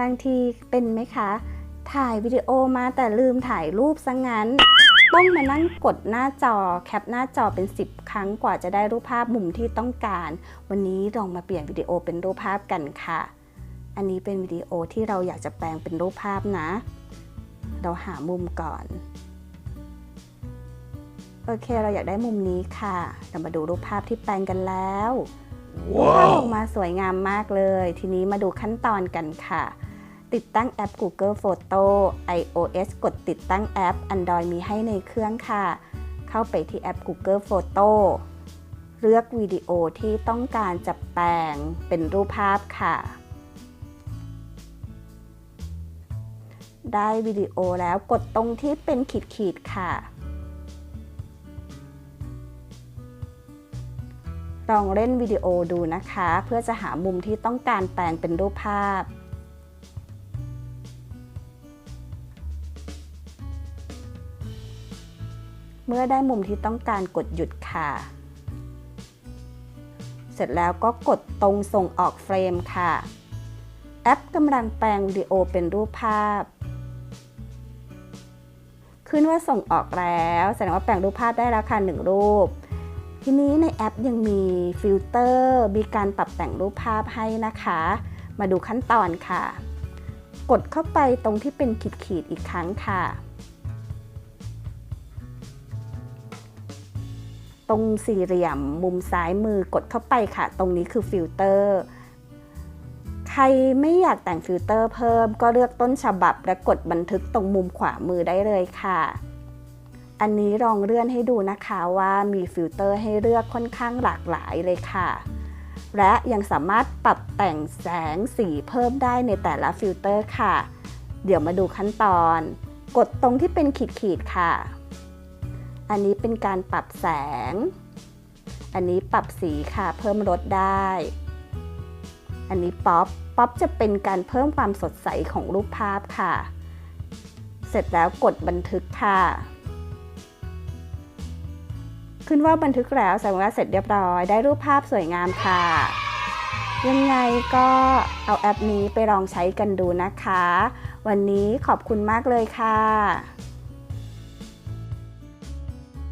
บางทีเป็นไหมคะ ถ่ายวิดีโอมาแต่ลืมถ่ายรูปซะงั้น ต้องมานั่งกดหน้าจอแคปหน้าจอเป็น 10 ครั้งกว่าจะได้รูปภาพมุมที่ต้องการ วันนี้ลองมาเปลี่ยนวิดีโอเป็นรูปภาพกันค่ะ อันนี้เป็นวิดีโอที่เราอยากจะแปลงเป็นรูปภาพนะ เราหามุมก่อนโอเค เราอยากได้มุมนี้ค่ะ เรามาดูรูปภาพที่แปลงกันแล้วรูปภาพออกมาสวยงามมากเลย ทีนี้มาดูขั้นตอนกันค่ะ ติดตั้งแอป Google Photo iOS กดติดตั้งแอป Android มีให้ในเครื่องค่ะ เข้าไปที่แอป Google Photo เลือกวิดีโอที่ต้องการจะแปลงเป็นรูปภาพค่ะ ได้วิดีโอแล้วกดตรงที่เป็นขีดๆค่ะ ลองเล่นวิดีโอดูนะคะ เพื่อจะหามุมที่ต้องการแปลงเป็นรูปภาพ เมื่อได้มุมที่ต้องการกดหยุดค่ะ เสร็จแล้วก็กดตรงส่งออกเฟรมค่ะ แอปกำลังแปลงวิดีโอเป็นรูปภาพ ขึ้นว่าส่งออกแล้ว แสดงว่าแปลงรูปภาพได้แล้วค่ะหนึ่งรูป ทีนี้ในแอปยังมีฟิลเตอร์ มีการปรับแต่งรูปภาพให้นะคะ มาดูขั้นตอนค่ะ กดเข้าไปตรงที่เป็นขีดๆอีกครั้งค่ะ ตรงสี่เหลี่ยมมุมซ้ายมือกดเข้าไปค่ะ ตรงนี้คือฟิลเตอร์ใครไม่อยากแต่งฟิลเตอร์เพิ่มก็เลือกต้นฉบับและกดบันทึกตรงมุมขวามือได้เลยค่ะ อันนี้ลองเลื่อนให้ดูนะคะว่ามีฟิลเตอร์ให้เลือกค่อนข้างหลากหลายเลยค่ะ และยังสามารถปรับแต่งแสงสีเพิ่มได้ในแต่ละฟิลเตอร์ค่ะ เดี๋ยวมาดูขั้นตอน กดตรงที่เป็นขีดๆค่ะ อันนี้เป็นการปรับแสง อันนี้ปรับสีค่ะ เพิ่มลดได้ อันนี้ป๊อป ป๊อปจะเป็นการเพิ่มความสดใสของรูปภาพค่ะ เสร็จแล้วกดบันทึกค่ะ ขึ้นว่าบันทึกแล้วแสดงว่าเสร็จเรียบร้อย ได้รูปภาพสวยงามค่ะ ยังไงก็เอาแอปนี้ไปลองใช้กันดูนะคะ วันนี้ขอบคุณมากเลยค่ะ